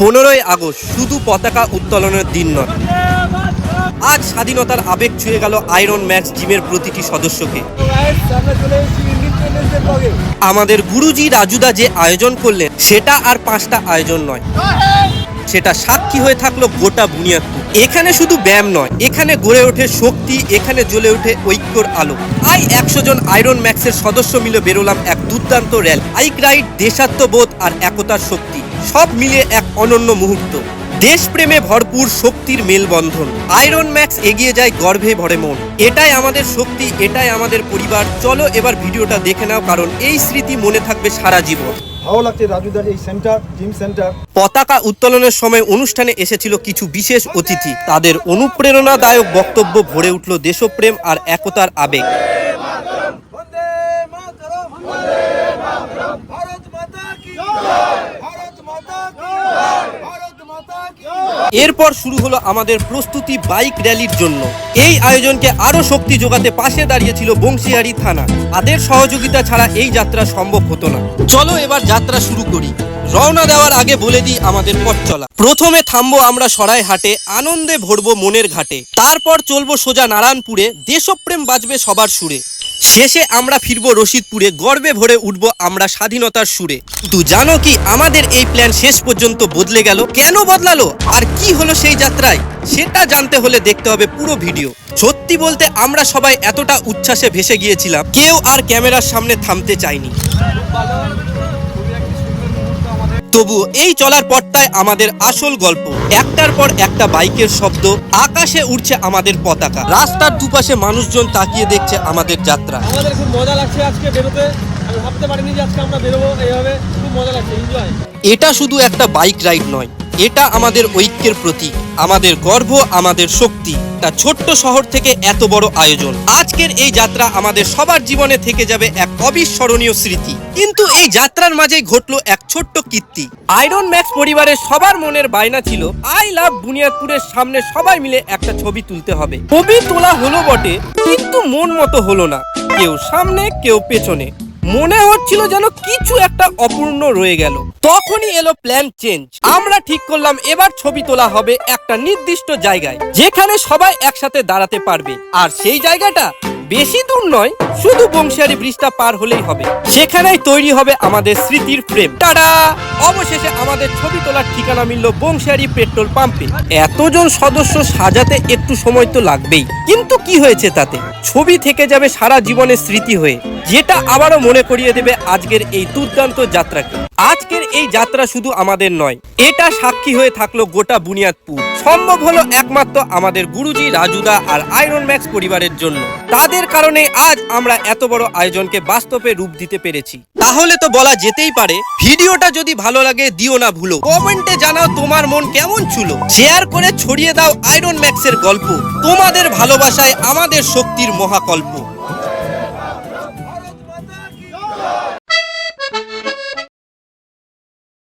পনেরোই আগস্ট শুধু পতাকা উত্তোলনের দিন নয়। আজ স্বাধীনতার আবেগ ছুঁয়ে গেল আয়রন ম্যাক্স জিমের প্রতিটি সদস্যকে। আমাদের গুরুজি রাজুদা যে আয়োজন করলেন, সেটা আর পাঁচটা আয়োজন নয়। সেটা সাক্ষী হয়ে থাকল গোটা বুনিয়াদপুর। এখানে শুধু ব্যায়াম নয়, এখানে গড়ে ওঠে শক্তি, এখানে জ্বলে ওঠে ঐক্যর আলো। আই একশো জন আয়রন ম্যাক্সের সদস্য মিলে বেরোলাম এক দুর্দান্ত র্যাল। বাইক রাইড দেশাত্মবোধ আর একতার শক্তি, সব মিলিয়ে এক অনন্য মুহূর্ত। দেশপ্রেমে ভরপুর শক্তির মেলবন্ধন। আয়রন ম্যাক্স এগিয়ে যায় গর্ভে ভরে মন। এটাই আমাদের শক্তি, এটাই আমাদের পরিবার। চলো এবার ভিডিওটা দেখে নাও, কারণ এই স্মৃতি মনে থাকবে সারা জীবন। ভালো লাগছে রাজুদার এই সেন্টার জিম সেন্টার পতাকা উত্তোলনের সময় অনুষ্ঠানে এসেছিল কিছু বিশেষ অতিথি। তাদের অনুপ্রেরণাদায়ক বক্তব্য ভরে উঠল দেশপ্রেম আর একতার আবেগ। ভারত মাতা কি ভারত মাতা কি ভারত মাতা কি এরপর শুরু হলো আমাদের প্রস্তুতি বাইক র্যালির জন্য। এই আয়োজনকে আরও শক্তি যোগাতে পাশে দাঁড়িয়েছিল বংশিয়ারি থানা। তাদের সহযোগিতা ছাড়া এই যাত্রা সম্ভব হতো না। চলো এবার যাত্রা শুরু করি। রওনা দেওয়ার আগে বলে দিই আমাদের পথ চলা। প্রথমে থামবো আমরা সরাইহাটে, আনন্দে ভরবো মনের ঘাটে। তারপর চলবো সোজা নারায়ণপুরে, দেশপ্রেম বাজবে সবার সুরে। শেষে আমরা ফিরবো রশিদপুরে, গর্বে ভরে উঠবো আমরা স্বাধীনতার সুরে। কিন্তু জানো কি, আমাদের এই প্ল্যান শেষ পর্যন্ত বদলে গেল? কেন বদলালো? আর কি হলো সেই যাত্রায়? সেটা জানতে হলে দেখতে হবে পুরো ভিডিও। সত্যি বলতে আমরা সবাই এতটা উচ্ছ্বাসে ভেসে গিয়েছিলাম, কেউ আর ক্যামেরার সামনে থামতে চায়নি তবু এই চলার পথটায় আমাদের আসল গল্প। একটার পর একটা বাইকের শব্দ, আকাশে উঠছে আমাদের পতাকা। রাস্তার দুপাশে মানুষজন তাকিয়ে দেখছে আমাদের যাত্রা। আমাদের খুব মজা লাগছে আজকে বেরোতে। আমি ভাবতে পারিনি যে আজকে আমরা বেরোবো এইভাবে। এটা শুধু একটা বাইক রাইড নয়, এটা আমাদের ঐক্যের প্রতীক, আমাদের গর্ব, আমাদের শক্তি তা ছোট্ট শহর থেকে এত বড় আয়োজন। আজকের এই যাত্রা আমাদের সবার জীবনে থেকে যাবে এক অবিস্মরণীয় স্মৃতি। কিন্তু এই যাত্রার মাঝেই ঘটলো এক ছোট্ট কীর্তি। আয়রন ম্যাক্স পরিবারের সবার মনের বায়না ছিল আই লাভ বুনিয়াদপুরের সামনে সবাই মিলে একটা ছবি তুলতে হবে। ছবি তোলা হলো বটে, কিন্তু মন মতো হলো না, কেউ সামনে, কেউ পেছনে। মনে হচ্ছিল যেন কিছু একটা অপূর্ণ রয়ে গেল। তখনই এলো প্ল্যান চেঞ্জ আমরা ঠিক করলাম এবার ছবি তোলা হবে একটা নির্দিষ্ট জায়গায়, যেখানে সবাই একসাথে দাঁড়াতে পারবে। আর সেই জায়গাটা বেশি দূর নয়, শুধু বংশিয়ারি ব্রিজটা পার হলেই হবে। সেখানেই তৈরি হবে আমাদের স্মৃতির ফ্রেম টাডা অবশেষে আমাদের ছবি তোলার ঠিকানা মিলল বংশিয়ারি পেট্রোল পাম্পে। এতজন সদস্য সাজাতে একটু সময় তো লাগবেই। কিন্তু কি হয়েছে তাতে? ছবি থেকে যাবে সারা জীবনের স্মৃতি হয়ে। যেটা আবারও মনে করিয়ে দেবে আজকের এই দুর্দান্ত যাত্রাকে। আজকের এই যাত্রা শুধু আমাদের নয়, এটা সাক্ষী হয়ে থাকল গোটা বুনিয়াদপুর। সম্ভব হলো একমাত্র আমাদের গুরুজি, রাজুদা আর আয়রন ম্যাক্স পরিবারের জন্য। তাদের কারণে আজ আমরা এত বড় আয়োজনকে বাস্তবে রূপ দিতে পেরেছি। তাহলে তো বলা যেতেই পারে, ভিডিওটা যদি ভালো লাগে দিও না ভুলো। কমেন্টে জানাও তোমার মন কেমন ছিল। শেয়ার করে ছড়িয়ে দাও আয়রন ম্যাক্সের গল্প। তোমাদের ভালোবাসায় আমাদের শক্তির মহাকল্প।